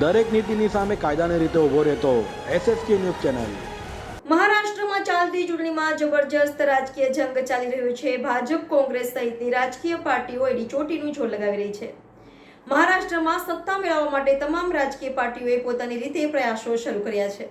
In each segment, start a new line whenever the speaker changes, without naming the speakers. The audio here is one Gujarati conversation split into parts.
દરેક નીતિની સામે કાયદાની રીતે ઊભો રહેતો એસએસકે ન્યૂઝ ચેનલ.
મહારાષ્ટ્રમાં ચાલતી ચૂંટણીમાં જબરજસ્ત રાજકીય જંગ ચાલી રહ્યો છે. ભાજપ, કોંગ્રેસ સહિતની રાજકીય પાર્ટીઓ એડી ચોટીનું જોર લગાવી રહી છે. મહારાષ્ટ્રમાં સત્તા મેળવવા માટે તમામ રાજકીય પાર્ટીઓએ પોતાની રીતે પ્રયાસો શરૂ કર્યા છે.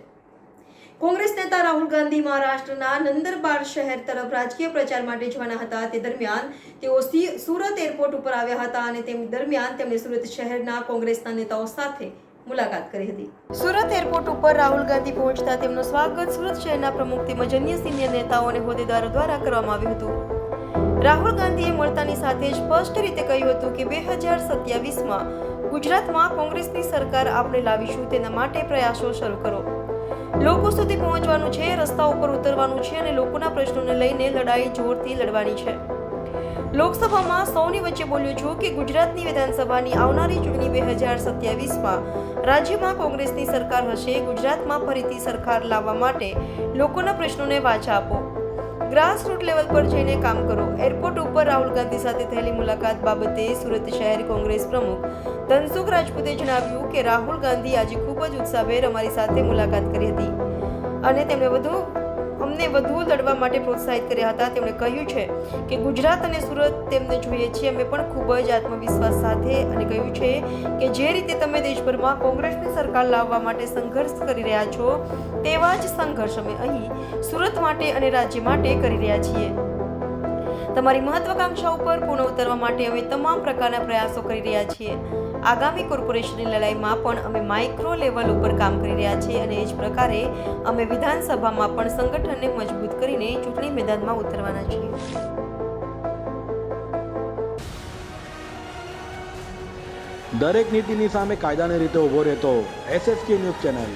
કોંગ્રેસ નેતા રાહુલ ગાંધી મહારાષ્ટ્રના નંદરબાર શહેર તરફ રાજકીય પ્રચાર માટે જવાના હતા. તે દરમિયાન તેઓ સુરત એરપોર્ટ ઉપર આવ્યા હતા અને તેમ દરમિયાન તેમણે સુરત શહેરના કોંગ્રેસના નેતાઓ સાથે મુલાકાત કરી હતી. સુરત એરપોર્ટ ઉપર રાહુલ ગાંધી પહોંચતા તેમનું સ્વાગત સુરત શહેરના પ્રમુખ તેમજ અન્ય સિનિયર નેતાઓ અને હોદ્દેદારો દ્વારા કરવામાં આવ્યું હતું. રાહુલ ગાંધીએ મળતાની સાથે જ સ્પષ્ટ રીતે કહ્યું હતું કે બે હજાર સત્યાવીસમાં ગુજરાતમાં કોંગ્રેસની સરકાર આપણે લાવીશું તેના માટે પ્રયાસો શરૂ કરો. લોકો સુધી પહોંચવાનું છે, રસ્તા ઉપર ઉતરવાનું છે અને લોકોના પ્રશ્નોને લઈને લડાઈ જોરથી લડવાની છે. લોકસભામાં સૌની વચ્ચે બોલ્યો છું કે ગુજરાતની વિધાનસભાની આવનારી ચૂંટણી બે હજાર સત્યાવીસમાં રાજ્યમાં કોંગ્રેસની સરકાર હશે, ગુજરાતમાં ફરીથી સરકાર લાવવા માટે લોકોના પ્રશ્નોને વાચા આપો. ગ્રાસ રૂટ લેવલ પર જઈને કામ કરો. એરપોર્ટ ઉપર રાહુલ ગાંધી સાથે થયેલી મુલાકાત બાબતે સુરત શહેર કોંગ્રેસ પ્રમુખ ધનસુખ રાજપૂતે જણાવ્યું કે રાહુલ ગાંધી આજે ખૂબ જ ઉત્સાહભેર અમારી સાથે મુલાકાત કરી હતી અને તેમણે વધુ અમને વધુ લડવા માટે પ્રોત્સાહિત કર્યા હતા. તેમણે કહ્યું છે કે ગુજરાત અને સુરત તેમને જોઈએ છીએ અમે પણ ખૂબ જ આત્મવિશ્વાસ સાથે અને કહ્યું છે કે જે રીતે તમે દેશભરમાં કોંગ્રેસની સરકાર લાવવા માટે સંઘર્ષ કરી રહ્યા છો, તેવા જ સંઘર્ષ અમે અહીં સુરત માટે અને રાજ્ય માટે કરી રહ્યા છીએ. તમારી મહત્વાકાંક્ષા ઉપર પૂર્ણ ઉતરવા માટે અમે તમામ પ્રકારના પ્રયાસો કરી રહ્યા છીએ. આગામી કોર્પોરેશનની લડાઈમાં પણ અમે માઇક્રો લેવલ ઉપર કામ કરી રહ્યા છીએ અને એ જ પ્રકારે અમે વિધાનસભામાં પણ સંગઠનને મજબૂત કરીને ચૂંટણી મેદાનમાં ઉતરવાના છીએ.
દરેક નીતિની સામે કાયદાની રીતે ઊભો રહેતો એસએસકે ન્યૂઝ ચેનલ.